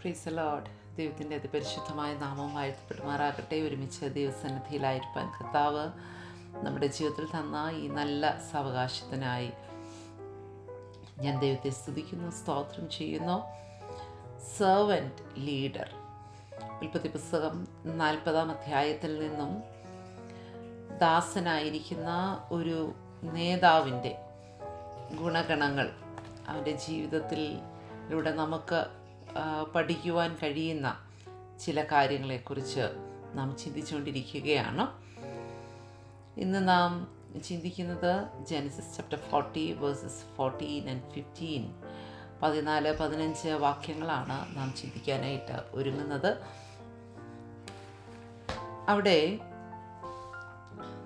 പ്രീസ് load ദൈവത്തിന്റെ അതിപരിശുദ്ധമായ നാമം വാഴ്ത്തപ്പെടുമാറാകട്ടെ. ഒരുമിച്ച് ദൈവസന്നിധിയിലായിരിക്കാൻ കർത്താവ് നമ്മുടെ ജീവിതത്തിൽ തന്ന ഈ നല്ല സാവകാശത്തിനായി ഞാൻ ദൈവത്തെ സ്തുതിക്കുന്നു സ്തോത്രം ചെയ്യുന്നു. സെർവന്റ് ലീഡർ ഉൽപ്പത്തി പുസ്തകം നാൽപ്പതാം അധ്യായത്തിൽ നിന്നും ദാസനായിരിക്കുന്ന ഒരു നേതാവിന്റെ ഗുണഗണങ്ങൾ അവന്റെ ജീവിതത്തിലൂടെ നമുക്ക് പഠിക്കുവാൻ കഴിയുന്ന ചില കാര്യങ്ങളെക്കുറിച്ച് നാം ചിന്തിച്ചുകൊണ്ടിരിക്കുകയാണ്. ഇന്ന് നാം ചിന്തിക്കുന്നത് Genesis chapter forty verses fourteen and fifteen. പതിനാല് പതിനഞ്ച് വാക്യങ്ങളാണ് നാം ചിന്തിക്കാനായിട്ട് ഒരുങ്ങുന്നത്. അവിടെ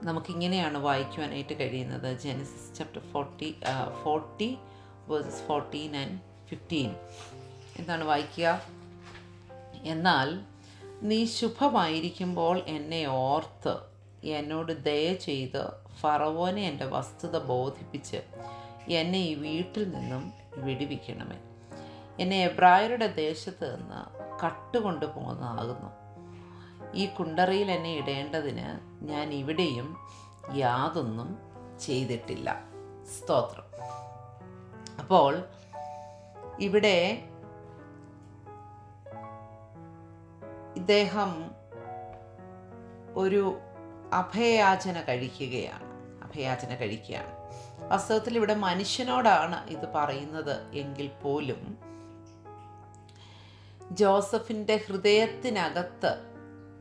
നമുക്കിങ്ങനെയാണ് വായിക്കുവാനായിട്ട് കഴിയുന്നത്. Genesis chapter forty forty verses fourteen and fifteen. എന്താണ് വായിക്കുക? എന്നാൽ നീ ശുഭമായിരിക്കുമ്പോൾ എന്നെ ഓർത്ത് എന്നോട് ദയ ചെയ്ത് ഫറവോനെ എന്റെ വസ്തുത ബോധിപ്പിച്ച് എന്നെ ഈ വീട്ടിൽ നിന്നും വിടിവിക്കണമേ. എന്നെ എബ്രായരുടെ ദേശത്ത് നിന്ന് കട്ടുകൊണ്ട് പോകുന്നതാകുന്നു ഈ കുണ്ടറയിൽ എന്നെ ഇടേണ്ടതിന് ഞാൻ ഇവിടെയും യാതൊന്നും ചെയ്തിട്ടില്ല. സ്തോത്രം. അപ്പോൾ ഇവിടെ ഇദ്ദേഹം ഒരു അഭയയാചന കഴിക്കുകയാണ് അഭയാചന കഴിക്കുകയാണ്. വാസ്തവത്തിൽ ഇവിടെ മനുഷ്യനോടാണ് ഇത് പറയുന്നത് എങ്കിൽ പോലും ജോസഫിന്റെ ഹൃദയത്തിനകത്ത്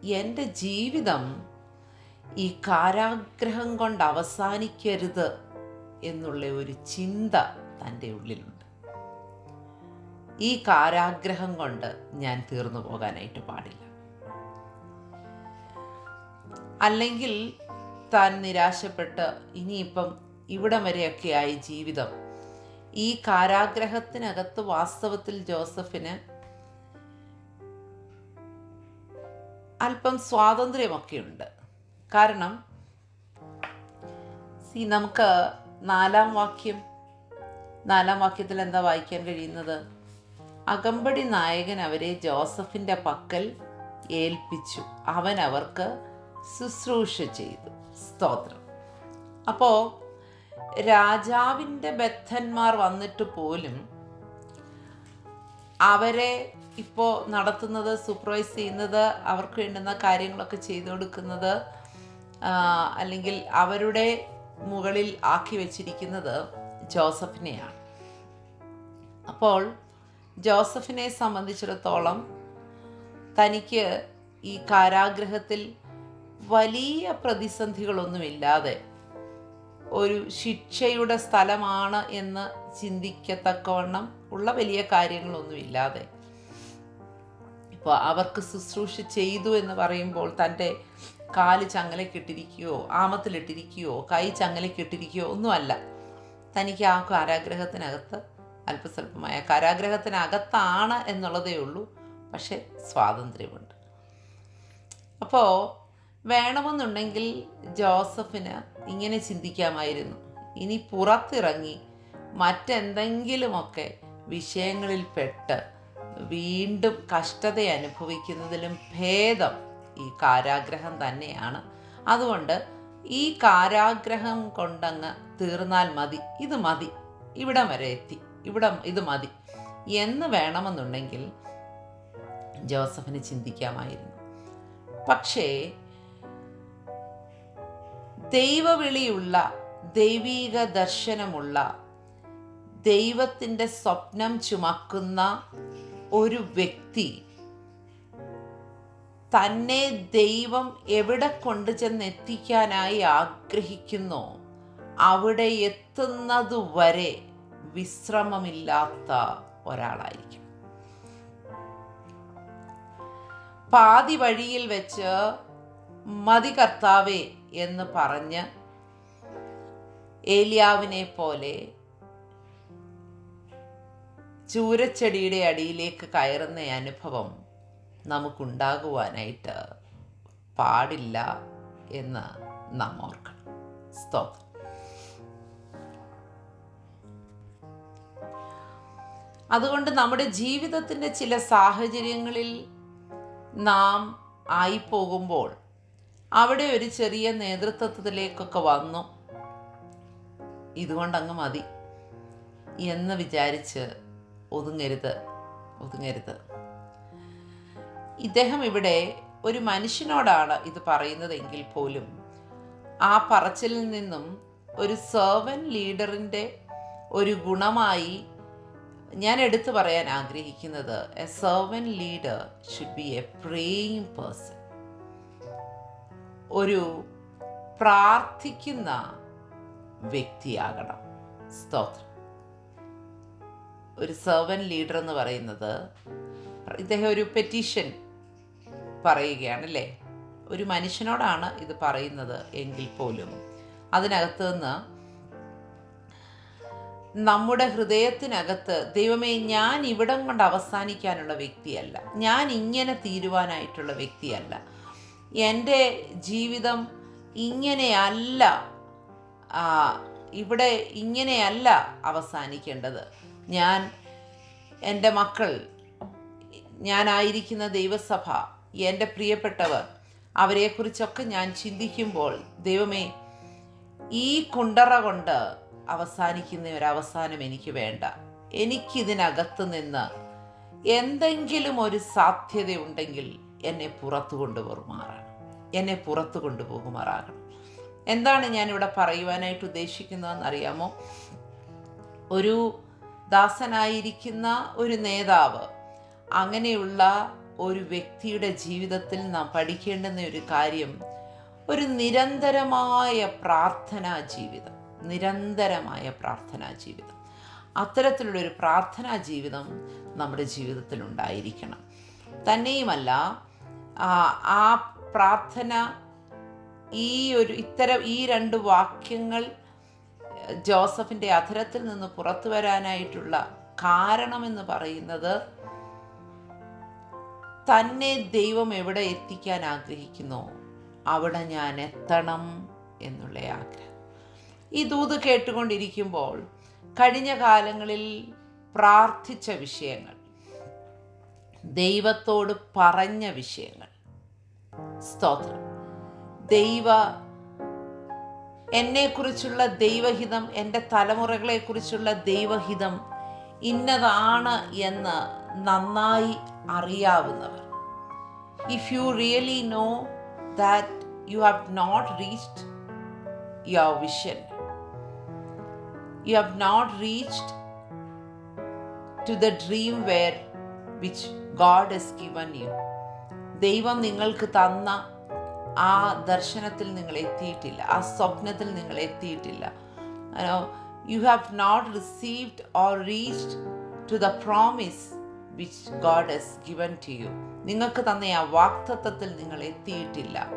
എന്റെ ജീവിതം ഈ കാരാഗ്രഹം കൊണ്ട് അവസാനിക്കരുത് എന്നുള്ള ഒരു ചിന്ത തന്റെ ഉള്ളിലുണ്ട്. ഈ കാരാഗ്രഹം കൊണ്ട് ഞാൻ തീർന്നു പോകാനായിട്ട് പാടില്ല. അല്ലെങ്കിൽ താൻ നിരാശപ്പെട്ട് ഇനിയിപ്പം ഇവിടം വരെയൊക്കെയായി ജീവിതം. ഈ കാരാഗ്രഹത്തിനകത്ത് വാസ്തവത്തിൽ ജോസഫിന് അല്പം സ്വാതന്ത്ര്യമൊക്കെ ഉണ്ട് കാരണം സി നമുക്ക് നാലാം വാക്യം നാലാം വാക്യത്തിൽ എന്താ വായിക്കാൻ കഴിയുന്നത്? അകമ്പടി നായകൻ അവരെ ജോസഫിന്റെ പക്കൽ ഏൽപ്പിച്ചു. അവൻ അവർക്ക് ശുശ്രൂഷ ചെയ്തു. സ്തോത്രം. അപ്പോൾ രാജാവിന്റെ ബദ്ധന്മാർ വന്നിട്ട് പോലും അവരെ ഇപ്പോൾ നടത്തുന്നത് സൂപ്പർവൈസ് ചെയ്യുന്നത് അവർക്ക് വേണ്ടുന്ന കാര്യങ്ങളൊക്കെ ചെയ്തു കൊടുക്കുന്നത് അല്ലെങ്കിൽ അവരുടെ മുകളിൽ ആക്കി വെച്ചിരിക്കുന്നത് ജോസഫിനെയാണ്. അപ്പോൾ ജോസഫിനെ സംബന്ധിച്ചിടത്തോളം തനിക്ക് ഈ കാരാഗ്രഹത്തിൽ വലിയ പ്രതിസന്ധികളൊന്നുമില്ലാതെ ഒരു ശിക്ഷയുടെ സ്ഥലമാണ് എന്ന് ചിന്തിക്കത്തക്കവണ്ണം ഉള്ള വലിയ കാര്യങ്ങളൊന്നുമില്ലാതെ. ഇപ്പോൾ അവർക്ക് ശുശ്രൂഷ ചെയ്തു എന്ന് പറയുമ്പോൾ തന്റെ കാൽ ചങ്ങലക്കിട്ടിരിക്കുകയോ ആമത്തിലിട്ടിരിക്കുകയോ കൈ ചങ്ങലക്കിട്ടിരിക്കുകയോ ഒന്നുമല്ല. തനിക്ക് ആ കാരാഗ്രഹത്തിനകത്ത് അല്പസ്വല്പമായ കാരാഗ്രഹത്തിനകത്താണ് എന്നുള്ളതേ ഉള്ളൂ. പക്ഷേ സ്വാതന്ത്ര്യമുണ്ട്. അപ്പോൾ വേണമെന്നുണ്ടെങ്കിൽ ജോസഫിന് ഇങ്ങനെ ചിന്തിക്കാമായിരുന്നു. ഇനി പുറത്തിറങ്ങി മറ്റെന്തെങ്കിലുമൊക്കെ വിഷയങ്ങളിൽ പെട്ട് വീണ്ടും കഷ്ടത അനുഭവിക്കുന്നതിലും ഭേദം ഈ കാരാഗ്രഹം തന്നെയാണ്. അതുകൊണ്ട് ഈ കാരാഗ്രഹം കൊണ്ടങ്ങ് തീർന്നാൽ മതി ഇത് മതി ഇവിടം വരെ എത്തി ഇവിടം ഇത് മതി എന്ന് വേണമെന്നുണ്ടെങ്കിൽ ജോസഫിന് ചിന്തിക്കാമായിരുന്നു. പക്ഷേ ദൈവവിളിയുള്ള ദൈവീക ദർശനമുള്ള ദൈവത്തിന്റെ സ്വപ്നം ചുമക്കുന്ന ഒരു വ്യക്തി തന്നെ ദൈവം എവിടെ കൊണ്ടുചെന്ന് എത്തിക്കാനായി ആഗ്രഹിക്കുന്നു? അവിടെ എത്തുന്നതുവരെ വിശ്രമമില്ലാത്ത ഒരാളായിരിക്കും. പാതി വഴിയിൽ വെച്ച് മതി കർത്താവേ എന്ന് പറഞ്ഞ് ഏലിയാവിനെ പോലെ ചൂരച്ചെടിയുടെ അടിയിലേക്ക് കയറുന്ന അനുഭവം നമുക്കുണ്ടാകുവാനായിട്ട് പാടില്ല എന്ന് നാം ഓർക്കണം. സ്തോത്രം. അതുകൊണ്ട് നമ്മുടെ ജീവിതത്തിന്റെ ചില സാഹചര്യങ്ങളിൽ നാം ആയിപ്പോകുമ്പോൾ അവിടെ ഒരു ചെറിയ നേതൃത്വത്തിലേക്കൊക്കെ വന്നു. ഇതുകൊണ്ടങ്ങ് മതി എന്ന് വിചാരിച്ച് ഒതുങ്ങരുത് ഒതുങ്ങരുത്. ഇദ്ദേഹം ഇവിടെ ഒരു മനുഷ്യനോടാണ് ഇത് പറയുന്നതെങ്കിൽ പോലും ആ പറച്ചിലിൽ നിന്നും ഒരു സെർവൻ ലീഡറിന്റെ ഒരു ഗുണമായി ഞാൻ എടുത്തു പറയാൻ ആഗ്രഹിക്കുന്നത് a servant leader should be a praying person ഒരു പ്രാർത്ഥിക്കുന്ന വ്യക്തിയാകണം. സ്തോത്രം. ഒരു സെർവൻ ലീഡർ എന്ന് പറയുന്നത് ഇദ്ദേഹം ഒരു പെറ്റീഷൻ പറയുകയാണ് അല്ലേ? ഒരു മനുഷ്യനോടാണ് ഇത് പറയുന്നത് എങ്കിൽ പോലും. അതിനകത്ത് നിന്ന് നമ്മുടെ ഹൃദയത്തിനകത്ത് ദൈവമേ ഞാൻ ഇവിടം കൊണ്ട് അവസാനിക്കാനുള്ള വ്യക്തിയല്ല. ഞാൻ ഇങ്ങനെ തീരുവാനായിട്ടുള്ള വ്യക്തിയല്ല. എന്റെ ജീവിതം ഇങ്ങനെയല്ല ഇവിടെ ഇങ്ങനെയല്ല അവസാനിക്കേണ്ടത്. ഞാൻ എന്റെ മക്കൾ ഞാനായിരിക്കുന്ന ദൈവസഭ എന്റെ പ്രിയപ്പെട്ടവർ അവരെക്കുറിച്ചൊക്കെ ഞാൻ ചിന്തിക്കുമ്പോൾ ദൈവമേ ഈ കുണ്ടറ കൊണ്ട് അവസാനിക്കുന്ന ഒരു അവസാനം എനിക്ക് വേണ്ട. എനിക്കിതിനകത്ത് നിന്ന് എന്തെങ്കിലും ഒരു സാധ്യതയുണ്ടെങ്കിൽ എന്നെ പുറത്തു കൊണ്ടുപോകുമാറാണ്. എന്നെ പുറത്തു കൊണ്ടുപോകുമാറാകണം. എന്താണ് ഞാനിവിടെ പറയുവാനായിട്ട് ഉദ്ദേശിക്കുന്നതെന്ന് അറിയാമോ? ഒരു ദാസനായിരിക്കുന്ന ഒരു നേതാവ് അങ്ങനെയുള്ള ഒരു വ്യക്തിയുടെ ജീവിതത്തിൽ നാം പഠിക്കേണ്ടുന്ന ഒരു കാര്യം ഒരു നിരന്തരമായ പ്രാർത്ഥനാ ജീവിതം നിരന്തരമായ പ്രാർത്ഥനാ ജീവിതം. അത്തരത്തിലുള്ള ഒരു പ്രാർത്ഥനാ ജീവിതം നമ്മുടെ ജീവിതത്തിൽ ഉണ്ടായിരിക്കണം തന്നെയുമല്ല ആ, പ്രാർത്ഥന ഈ ഒരു ഇത്തരം ഈ രണ്ട് വാക്യങ്ങൾ ജോസഫിന്റെ അധരത്തിൽ നിന്ന് പുറത്തു വരാനായിട്ടുള്ള കാരണമെന്ന് പറയുന്നത് തന്നെ ദൈവം എവിടെ എത്തിക്കാൻ ആഗ്രഹിക്കുന്നു? അവിടെ ഞാൻ എത്തണം എന്നുള്ള ആഗ്രഹം. ഈ ദൂത് കേട്ടുകൊണ്ടിരിക്കുമ്പോൾ കഴിഞ്ഞ കാലങ്ങളിൽ പ്രാർത്ഥിച്ച വിഷയങ്ങൾ ദൈവത്തോട് പറഞ്ഞ വിഷയങ്ങൾ സ്തോത്രം. ദൈവ എന്നെക്കുറിച്ചുള്ള ദൈവഹിതം എന്റെ തലമുറകളെക്കുറിച്ചുള്ള ദൈവഹിതം ഇന്നതാണ് എന്ന് നന്നായി അറിയാവുന്നവർ. If you really know that you have not reached your vision you have not reached to the dream where which God has given you ദൈവം നിങ്ങൾക്ക് തന്ന ആ ദർശനത്തിൽ നിങ്ങൾ എത്തിയിട്ടില്ല ആ സ്വപ്നത്തിൽ നിങ്ങൾ എത്തിയിട്ടില്ല. You have not received or reached to the promise which God is given to you നിങ്ങൾക്ക് തന്ന ആ വാക്തത്വത്തിൽ നിങ്ങൾ എത്തിയിട്ടില്ല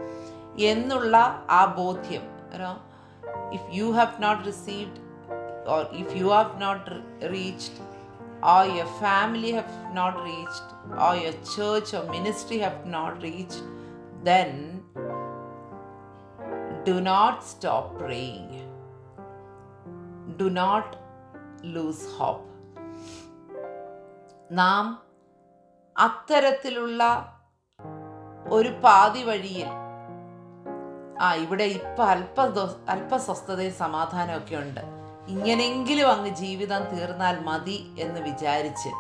എന്നുള്ള ആ ബോധ്യം. If you have not received or if you have not reached or your family have not reached or your church or ministry have not reached then do not stop praying do not lose hope നാം അത്തരത്തിലുള്ള ഒരു പാതി വഴിയിൽ ആ ഇവിടെ ഇപ്പൊ അല്പ അല്പ സ്വസ്ഥതയും സമാധാനമൊക്കെ ഉണ്ട് ഇങ്ങനെങ്കിലും അങ്ങ് ജീവിതം തീർന്നാൽ മതി എന്ന് വിചാരിച്ച്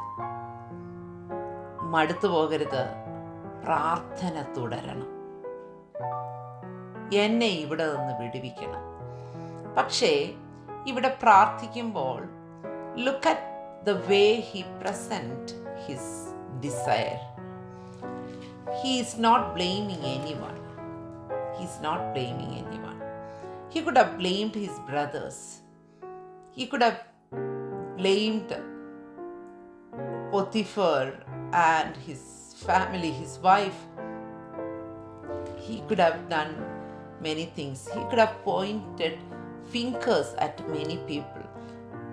മടുത്തു പോകരുത്. പ്രാർത്ഥന തുടരണം. എന്നെ ഇവിടെ നിന്ന് വിടുവിക്കണം. പക്ഷേ ഇവിടെ പ്രാർത്ഥിക്കുമ്പോൾ look at the way he present his desire he is not blaming anyone he is not blaming anyone he could have blamed his brothers he could have blamed Potiphar and his family, his wife. He could have done many things. He could have pointed fingers at many people.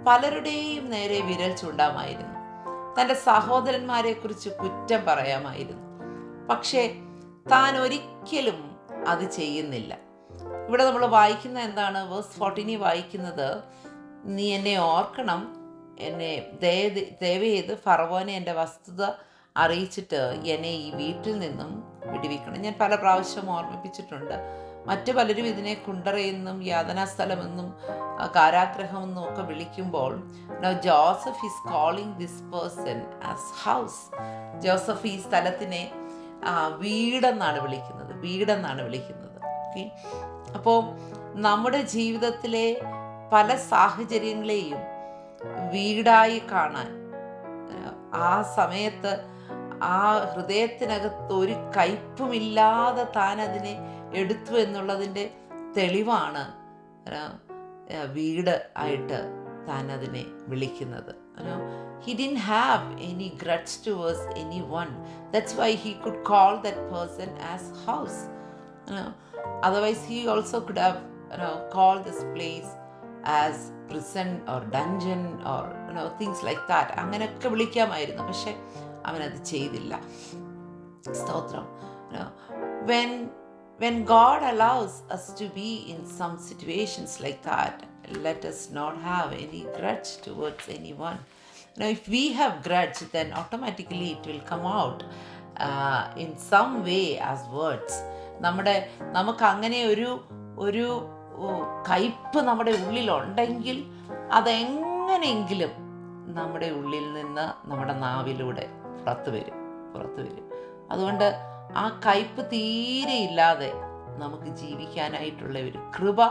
പലരുടെയും നേരെ വിരൽ ചൂണ്ടാമായിരുന്നു തന്റെ സഹോദരന്മാരെക്കുറിച്ച് കുറ്റം പറയാമായിരുന്നു പക്ഷേ താൻ ഒരിക്കലും അത് ചെയ്യുന്നില്ല ഇവിടെ നമ്മൾ വായിക്കുന്ന എന്താണ് വേഴ്സ് ഫോർട്ടീനി വായിക്കുന്നത് നീ എന്നെ ഓർക്കണം. എന്നെ ദയ ദയവ് ചെയ്ത് ഫറവോനെ എന്റെ വസ്തുത അറിയിച്ചിട്ട് എന്നെ ഈ വീട്ടിൽ നിന്നും വിടുവിക്കണം. ഞാൻ പല പ്രാവശ്യം ഓർമ്മിപ്പിച്ചിട്ടുണ്ട്. മറ്റു പലരും ഇതിനെ കുണ്ടറയെന്നും യാതനാസ്ഥലമെന്നും കാരാഗ്രഹമെന്നും ഒക്കെ വിളിക്കുമ്പോൾ now Joseph is calling this person as house Joseph ഈ സ്ഥലത്തിനെ വീടെന്നാണ് വിളിക്കുന്നത്. വീടെന്നാണ് വിളിക്കുന്നത്. ഓക്കെ? അപ്പോൾ നമ്മുടെ ജീവിതത്തിലെ പല സാഹചര്യങ്ങളെയും വീടായി കാണാൻ ആ സമയത്ത് ആ ഹൃദയത്തിനകത്ത് ഒരു കയ്പുമില്ലാതെ താൻ അതിനെ എടുത്തു എന്നുള്ളതിന്റെ തെളിവാണ് വീട് ആയിട്ട് താൻ അതിനെ വിളിക്കുന്നത് he didn't have any grudges towards anyone that's why he could call that person as house otherwise he also could have call this place as prison or dungeon or no things like that അങ്ങനെയൊക്കെ വിളിക്കാമായിരുന്നു പക്ഷെ അവനത് ചെയ്തില്ല സ്തോത്രം when when God allows us to be in some situations like that let us not have any grudge towards anyone. Now, if we have grudge, then automatically it will come out uh, in some way as words. നമ്മുടെ നമുക്ക് അങ്ങനെ ഒരു ഒരു കയ്പ് നമ്മുടെ ഉള്ളിലുണ്ടെങ്കിൽ അതെങ്ങനെയെങ്കിലും നമ്മുടെ ഉള്ളിൽ നിന്ന് നമ്മുടെ നാവിലൂടെ പുറത്തു വരും പുറത്തു വരും. അതുകൊണ്ട് ആ കയ്പ് തീരെ ഇല്ലാതെ നമുക്ക് ജീവിക്കാനായിട്ടുള്ള ഒരു കൃപ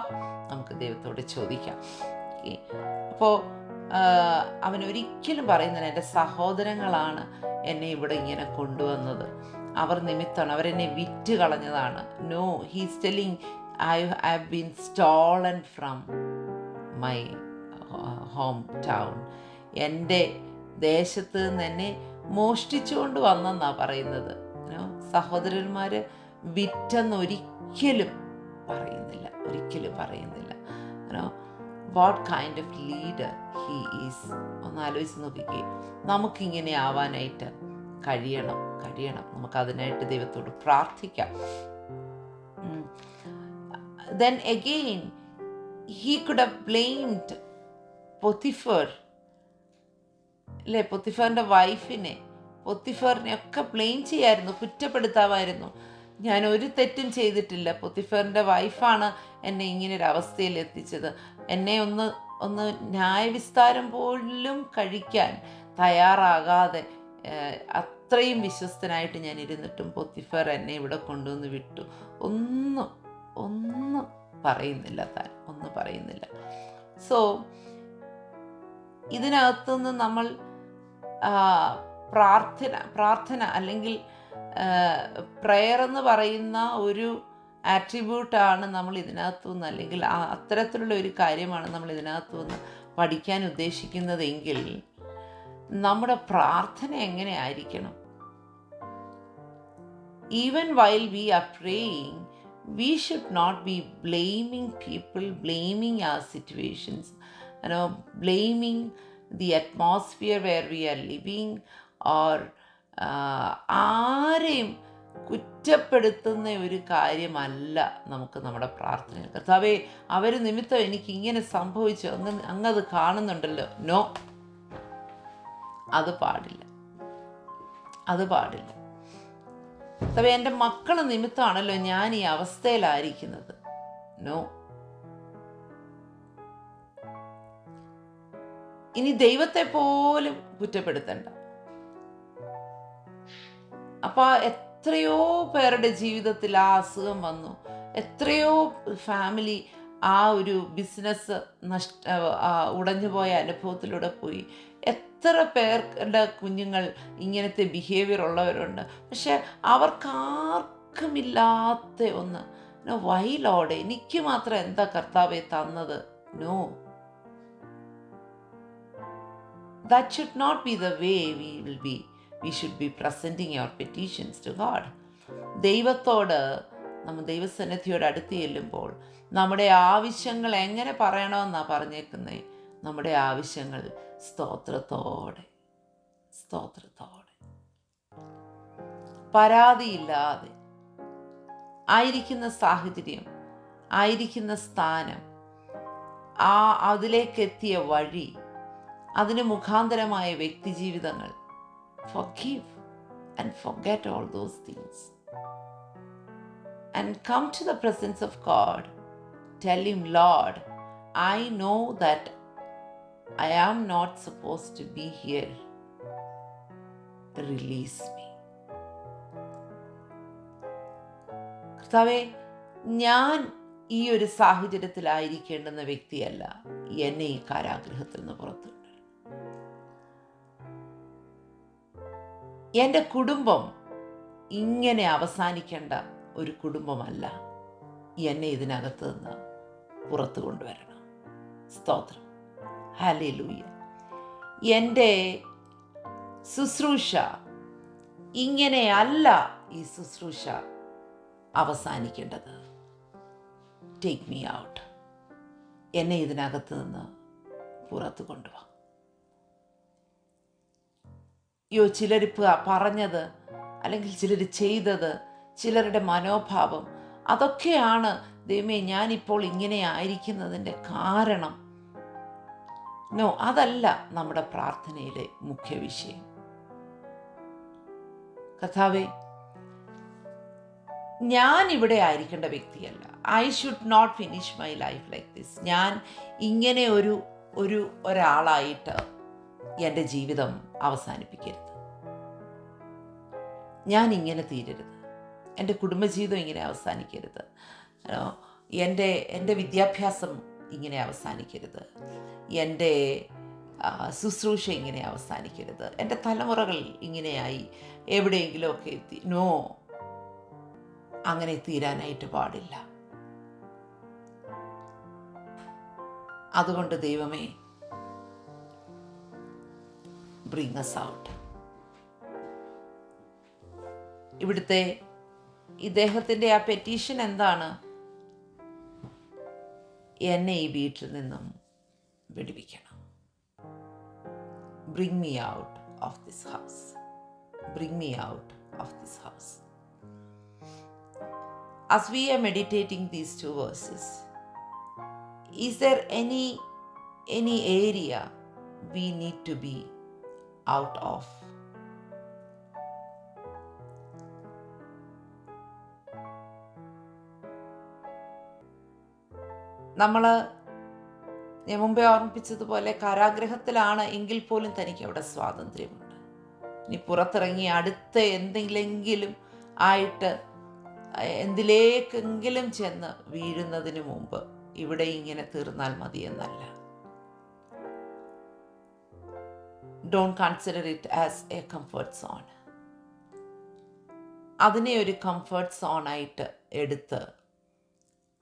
നമുക്ക് ദൈവത്തോട് ചോദിക്കാം. അപ്പോൾ അവൻ ഒരിക്കലും പറയുന്നില്ല എന്റെ സഹോദരങ്ങളാണ് എന്നെ ഇവിടെ ഇങ്ങനെ കൊണ്ടുവന്നത്. അവർ നിമിത്തമാണ് അവരെന്നെ വിറ്റ് കളഞ്ഞതാണ്. No he's telling I have been stolen from my hometown എന്റെ ദേശത്ത് നിന്ന് എന്നെ മോഷ്ടിച്ചുകൊണ്ട് വന്നെന്നാണ് പറയുന്നത്. സഹോദരന്മാർ വിറ്റെന്നൊരിക്കലും പറയുന്നില്ല. ഒരിക്കലും പറയുന്നില്ല. What kind of leader he is ഒന്ന് ആലോചിച്ച് നോക്കിക്കേ. നമുക്കിങ്ങനെ ആവാനായിട്ട് കഴിയണം. കഴിയണം. നമുക്കതിനായിട്ട് ദൈവത്തോട് പ്രാർത്ഥിക്കാം. Then again he could have blamed Potiphar അല്ലേ പൊത്തിഫറിന്റെ വൈഫിനെ. പൊത്തിഫറിനെ ഒക്കെ ബ്ലെയിം ചെയ്യായിരുന്നു കുറ്റപ്പെടുത്താമായിരുന്നു. ഞാൻ ഒരു തെറ്റും ചെയ്തിട്ടില്ല. പൊത്തിഫറിന്റെ വൈഫാണ് എന്നെ ഇങ്ങനെ ഒരു അവസ്ഥയിൽ എത്തിച്ചത്. എന്നെ ഒന്ന് ഒന്ന് ന്യായവിസ്താരം പോലും കഴിക്കാൻ തയ്യാറാകാതെ അത്രയും വിശ്വസ്തനായിട്ട് ഞാൻ ഇരുന്നിട്ടും പൊത്തിഫർ എന്നെ ഇവിടെ കൊണ്ടുവന്ന് വിട്ടു. ഒന്നും ഒന്നും പറയുന്നില്ല താൻ ഒന്നും പറയുന്നില്ല. സോ ഇതിനകത്തുനിന്ന് നമ്മൾ പ്രാർത്ഥന പ്രാർത്ഥന അല്ലെങ്കിൽ പ്രെയർ എന്ന് പറയുന്ന ഒരു ആട്രിബ്യൂട്ടാണ് നമ്മൾ ഇതിനകത്തു നിന്ന് അല്ലെങ്കിൽ അത്തരത്തിലുള്ള ഒരു കാര്യമാണ് നമ്മൾ ഇതിനകത്തു നിന്ന് പഠിക്കാൻ ഉദ്ദേശിക്കുന്നതെങ്കിൽ നമ്മുടെ പ്രാർത്ഥന എങ്ങനെ ആയിരിക്കണം? Even while we are praying, we should not be blaming people, blaming our situations, you know, blaming the atmosphere where we are living, or uh, ആരെയും കുറ്റപ്പെടുത്തുന്ന ഒരു കാര്യമല്ല നമുക്ക് നമ്മുടെ പ്രാർത്ഥന കർത്താവേ അവർ നിമിത്തം എനിക്ക് ഇങ്ങനെ സംഭവിച്ചു അങ്ങ് അങ്ങത് കാണുന്നുണ്ടല്ലോ നോ അത് പാടില്ല അത് പാടില്ല അപ്പൊ എന്റെ മക്കൾ നിമിത്തമാണല്ലോ ഞാൻ ഈ അവസ്ഥയിലായിരിക്കുന്നത്. നോ ഇനി ദൈവത്തെ പോലും കുറ്റപ്പെടുത്തണ്ട. അപ്പൊ എത്രയോ പേരുടെ ജീവിതത്തിൽ ആ അസുഖം വന്നു. എത്രയോ ഫാമിലി ആ ഒരു ബിസിനസ് നഷ്ട ഉടഞ്ഞുപോയ അനുഭവത്തിലൂടെ പോയി. എത്ര പേരുടെ കുഞ്ഞുങ്ങൾ ഇങ്ങനത്തെ ബിഹേവിയർ ഉള്ളവരുണ്ട്. പക്ഷെ അവർക്കാർക്കുമില്ലാത്ത ഒന്ന് വൈലോടെ എനിക്ക് മാത്രം എന്താ കർത്താവെ തന്നത്? No that should not be the way we will be we should be presenting your petitions to God ദൈവത്തോട് നമ്മൾ ദൈവസന്നിധിയോട് അടുത്ത് ചെല്ലുമ്പോൾ നമ്മുടെ ആവശ്യങ്ങൾ എങ്ങനെ പറയണമെന്നാണ് പറഞ്ഞേക്കുന്നത് നമ്മുടെ ആവശ്യങ്ങൾ സ്തോത്രത്തോടെ സ്തോത്രത്തോടെ. പരാതിയില്ലാതെ ആയിരിക്കുന്ന സാഹചര്യം ആയിരിക്കുന്ന സ്ഥാനം ആ അതിലേക്കെത്തിയ വഴി അതിന് മുഖാന്തരമായ വ്യക്തി ജീവിതങ്ങൾ and forget all those things. And come to the presence of God. Tell Him, Lord, I know that I am not suppose to be here release me കർത്താവെ ഞാൻ ഈ ഒരു സാഹചര്യത്തിലായിരിക്കേണ്ടുന്ന വ്യക്തിയല്ല. എന്നെ ഈ കാരാഗ്രഹത്തിൽ നിന്ന് പുറത്തുണ്ട് എന്റെ കുടുംബം ഇങ്ങനെ അവസാനിക്കേണ്ട ഒരു കുടുംബമല്ല. എന്നെ ഇതിനകത്ത് നിന്ന് പുറത്തു കൊണ്ടുവരണം. സ്തോത്രം. ഹാലേ ലൂയ എന്റെ ശുശ്രൂഷ ഇങ്ങനെയല്ല ഈ ശുശ്രൂഷ അവസാനിക്കേണ്ടത്. ടേക്ക് മീ ഔട്ട് എന്നെ ഇതിനകത്ത് നിന്ന് പുറത്തു കൊണ്ടുപോകാം യോ ചിലരിപ്പ് പറഞ്ഞത് അല്ലെങ്കിൽ ചിലർ ചെയ്തത് ചിലരുടെ മനോഭാവം അതൊക്കെയാണ് ദൈവമേ ഞാനിപ്പോൾ ഇങ്ങനെ ആയിരിക്കുന്നതിന്റെ കാരണം. നോ അതല്ല നമ്മുടെ പ്രാർത്ഥനയിലെ മുഖ്യ വിഷയം. കഥാവേ ഞാൻ ഇവിടെ ആയിരിക്കേണ്ട വ്യക്തിയല്ല. I should not finish my life like this ഞാൻ ഇങ്ങനെ ഒരു ഒരു ഒരാളായിട്ട് എന്റെ ജീവിതം അവസാനിപ്പിക്കരുത്. ഞാൻ ഇങ്ങനെ തീരരുത്. എന്റെ കുടുംബജീവിതം ഇങ്ങനെ അവസാനിക്കരുത്. എന്റെ എന്റെ വിദ്യാഭ്യാസം ഇങ്ങനെ അവസാനിക്കരുത്. എന്റെ ശുശ്രൂഷ ഇങ്ങനെ അവസാനിക്കരുത്. എന്റെ തലമുറകൾ ഇങ്ങനെയായി എവിടെയെങ്കിലുമൊക്കെ എത്തി നോ അങ്ങനെ തീരാനായിട്ട് പാടില്ല. അതുകൊണ്ട് ദൈവമേ ബ്രിങ് us ഔട്ട് ഇവിടുത്തെ ഇദ്ദേഹത്തിന്റെ ആ പെറ്റീഷൻ എന്താണ്? എന്നെ ഈ വീട്ടിൽ നിന്നും വിടുവിക്കണം bring me out of this house bring me out of this house as we are meditating these two verses is there any any area we need to be out of നമ്മൾ മുമ്പേ ഓർമ്മിപ്പിച്ചതുപോലെ കാരാഗ്രഹത്തിലാണ് എങ്കിൽ പോലും തനിക്ക് അവിടെ സ്വാതന്ത്ര്യമുണ്ട്. ഇനി പുറത്തിറങ്ങി അടുത്ത എന്തെങ്കിലെങ്കിലും ആയിട്ട് എന്തിലേക്കെങ്കിലും ചെന്ന് വീഴുന്നതിന് മുമ്പ് ഇവിടെ ഇങ്ങനെ തീർന്നാൽ മതിയെന്നല്ല don't consider it as a comfort zone അതിനെ ഒരു കംഫർട്ട് സോണായിട്ട് എടുത്ത്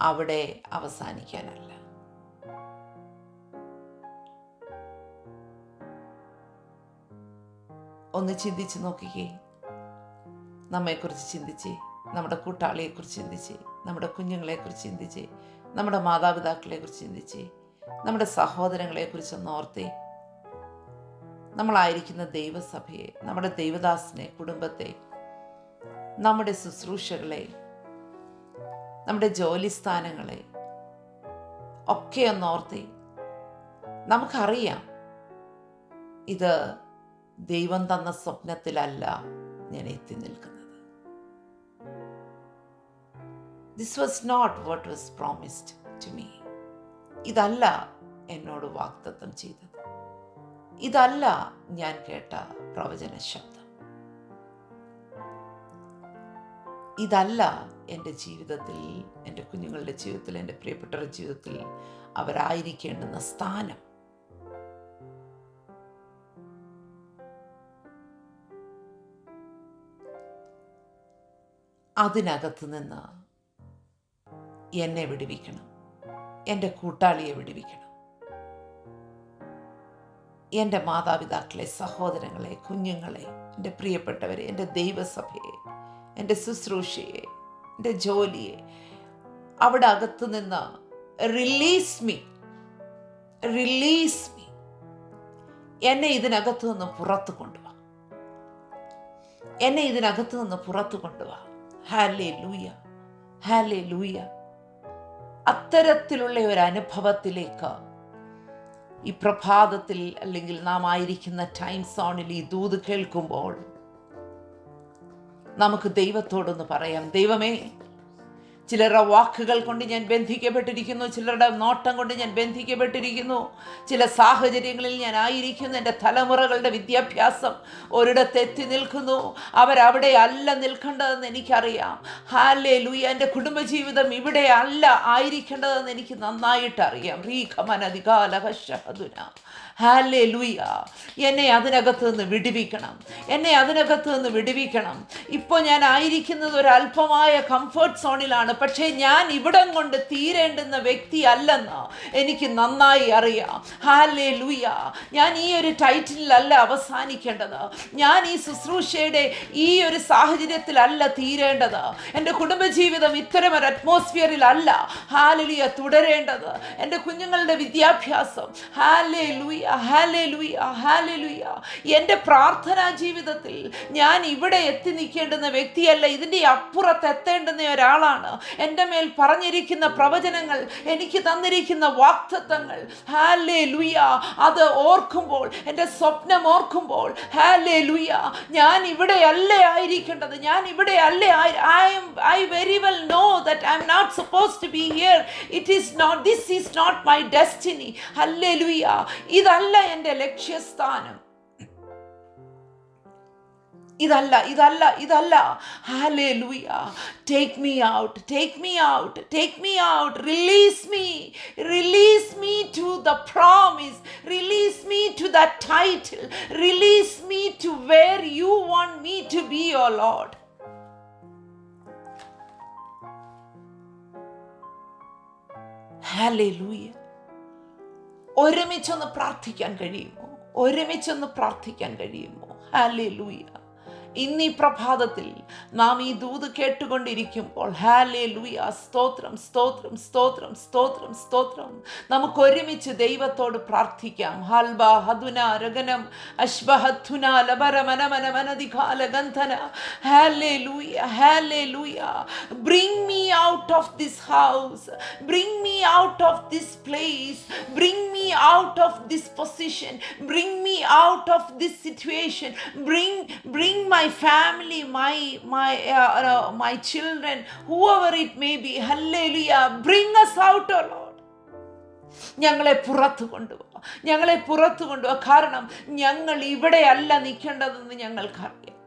അവിടെ അവസാനിക്കാനല്ല. ഒന്ന് ചിന്തിച്ച് നോക്കിക്കേ. നമ്മെക്കുറിച്ച് ചിന്തിച്ച് നമ്മുടെ കൂട്ടാളിയെക്കുറിച്ച് ചിന്തിച്ച് നമ്മുടെ കുഞ്ഞുങ്ങളെക്കുറിച്ച് ചിന്തിച്ച് നമ്മുടെ മാതാപിതാക്കളെക്കുറിച്ച് ചിന്തിച്ച് നമ്മുടെ സഹോദരങ്ങളെക്കുറിച്ച് ഓർത്തേ. നമ്മളായിരിക്കുന്ന ദൈവസഭയെ നമ്മുടെ ദൈവദാസിനെ കുടുംബത്തെ നമ്മുടെ ശുശ്രൂഷകളെ നമ്മുടെ ജോലി സ്ഥാനങ്ങളെ ഒക്കെ ഒന്ന് ഓർത്തേ നമുക്കറിയാം ഇത് ദൈവം തന്ന സ്വപ്നത്തിലല്ല ഞാൻ എത്തി നിൽക്കുന്നത്. This was not what was promised to me ഇതല്ല എന്നോട് വാഗ്ദത്തം ചെയ്തത്. ഇതല്ല ഞാൻ കേട്ട പ്രവചന ശബ്ദം ഇതല്ല എന്റെ ജീവിതത്തിൽ എന്റെ കുഞ്ഞുങ്ങളുടെ ജീവിതത്തിൽ എന്റെ പ്രിയപ്പെട്ടവരുടെ ജീവിതത്തിൽ അവരായിരിക്കേണ്ടുന്ന സ്ഥാനം. അതിനകത്ത് നിന്ന് എന്നെ വിടുവിക്കണം. എന്റെ കൂട്ടാളിയെ വിടുവിക്കണം. എന്റെ മാതാപിതാക്കളെ സഹോദരങ്ങളെ കുഞ്ഞുങ്ങളെ എന്റെ പ്രിയപ്പെട്ടവരെ എന്റെ ദൈവസഭയെ എന്റെ ശുശ്രൂഷയെ എന്റെ ജോലിയെ അവിടെ അകത്തു നിന്ന് റിലീസ് മീ റിലീസ് മീ എന്നെ ഇതിനകത്തു നിന്ന് പുറത്തു കൊണ്ടുവാ. എന്നെ ഇതിനകത്തു നിന്ന് പുറത്ത് കൊണ്ടുവാ. ഹാലേ ലൂയ ഹാലേ ലൂയ അത്തരത്തിലുള്ള ഒരു അനുഭവത്തിലേക്ക് ഈ പ്രഭാതത്തിൽ അല്ലെങ്കിൽ നാം ആയിരിക്കുന്ന ടൈം സോണിൽ ഈ ദൂത് കേൾക്കുമ്പോൾ നമുക്ക് ദൈവത്തോടൊന്ന് പറയാം. ദൈവമേ ചിലരുടെ വാക്കുകൾ കൊണ്ട് ഞാൻ ബന്ധിക്കപ്പെട്ടിരിക്കുന്നു ചിലരുടെ നോട്ടം കൊണ്ട് ഞാൻ ബന്ധിക്കപ്പെട്ടിരിക്കുന്നു ചില സാഹചര്യങ്ങളിൽ ഞാൻ ആയിരിക്കുന്നു എന്റെ തലമുറകളുടെ വിദ്യാഭ്യാസം ഒരിടത്ത് എത്തി നിൽക്കുന്നു അവരവിടെ അല്ല നിൽക്കേണ്ടതെന്ന് എനിക്കറിയാം. ഹാലേ ലൂയ എന്റെ കുടുംബജീവിതം ഇവിടെ അല്ല ആയിരിക്കേണ്ടതെന്ന് എനിക്ക് നന്നായിട്ട് അറിയാം. റീഖമനധികാലഹുന ഹാലേ ലൂയ എന്നെ അതിനകത്ത് നിന്ന് വിടുവിക്കണം. എന്നെ അതിനകത്ത് നിന്ന് വിടുവിക്കണം. ഇപ്പോൾ ഞാൻ ആയിരിക്കുന്നത് ഒരു അല്പമായ കംഫർട്ട് സോണിലാണ് പക്ഷേ ഞാൻ ഇവിടം കൊണ്ട് തീരേണ്ടുന്ന വ്യക്തി അല്ലെന്ന് എനിക്ക് നന്നായി അറിയാം. ഹാലേ ലൂയ ഞാൻ ഈ ഒരു ടൈറ്റിലല്ല അവസാനിക്കേണ്ടത്. ഞാൻ ഈ ശുശ്രൂഷയുടെ ഈ ഒരു സാഹചര്യത്തിലല്ല തീരേണ്ടത്. എന്റെ കുടുംബജീവിതം ഇത്തരം ഒരു അറ്റ്മോസ്ഫിയറിലല്ല ഹാലലിയ തുടരേണ്ടത്. എന്റെ കുഞ്ഞുങ്ങളുടെ വിദ്യാഭ്യാസം. ഹാലേ ലൂയ ഹാലേ ലൂയ ഹാലേ ലൂയ എന്റെ പ്രാർത്ഥനാ ജീവിതത്തിൽ ഞാൻ ഇവിടെ എത്തി നിൽക്കേണ്ടുന്ന വ്യക്തിയല്ല ഇതിന്റെ അപ്പുറത്ത് എത്തേണ്ടുന്ന ഒരാളാണ്. എന്റെ മേൽ പറഞ്ഞിരിക്കുന്ന പ്രവചനങ്ങൾ എനിക്ക് തന്നിരിക്കുന്ന വാക്തത്വങ്ങൾ ഹാലേ ലുയ അത് ഓർക്കുമ്പോൾ എന്റെ സ്വപ്നം ഓർക്കുമ്പോൾ ഹാലേ ലുയ ഞാൻ ഇവിടെ അല്ലേ ആയിരിക്കേണ്ടത്? ഞാൻ ഇവിടെ അല്ലേ I am I very well know that I am not suppose to be here it is not this is not my destiny hallelujah ഇതല്ല എന്റെ ലക്ഷ്യസ്ഥാനം. ഇതല്ല ഇതല്ല ഇതല്ല. Hallelujah take me out take me out take me out release me release me to the promise release me to the title release me to where you want me to be your Lord hallelujah ഒരുമിച്ചൊന്ന് പ്രാർത്ഥിക്കാൻ കഴിയുമോ? ഒരുമിച്ചൊന്ന് പ്രാർത്ഥിക്കാൻ കഴിയുമോ? അല്ലേ ലൂയ ഇന്ന് ഈ പ്രഭാതത്തിൽ നാം ഈ ദൂത് കേട്ടുകൊണ്ടിരിക്കുമ്പോൾ ഹാലേ ലൂയ സ്തോത്രം സ്തോത്രം സ്തോത്രം സ്തോത്രം സ്തോത്രം. നമുക്ക് ഒരുമിച്ച് ദൈവത്തോട് പ്രാർത്ഥിക്കാം. Halba ഹതുന രഗനം അശ്വഹത്തുന ഗന്ധന hallelujah hallelujah bring me out of this house bring me out of this place bring me out of this position bring me out of this situation bring bring my family, my my uh, uh, my children, whoever it may be. Hallelujah. Bring us out, O Lord. ഞങ്ങളെ പുറത്തു കൊണ്ടുപോവാ ഞങ്ങളെ പുറത്തു കൊണ്ടുപോവാ കാരണം ഞങ്ങൾ ഇവിടെയല്ല നിൽക്കേണ്ടതെന്ന് ഞങ്ങൾക്കറിയാം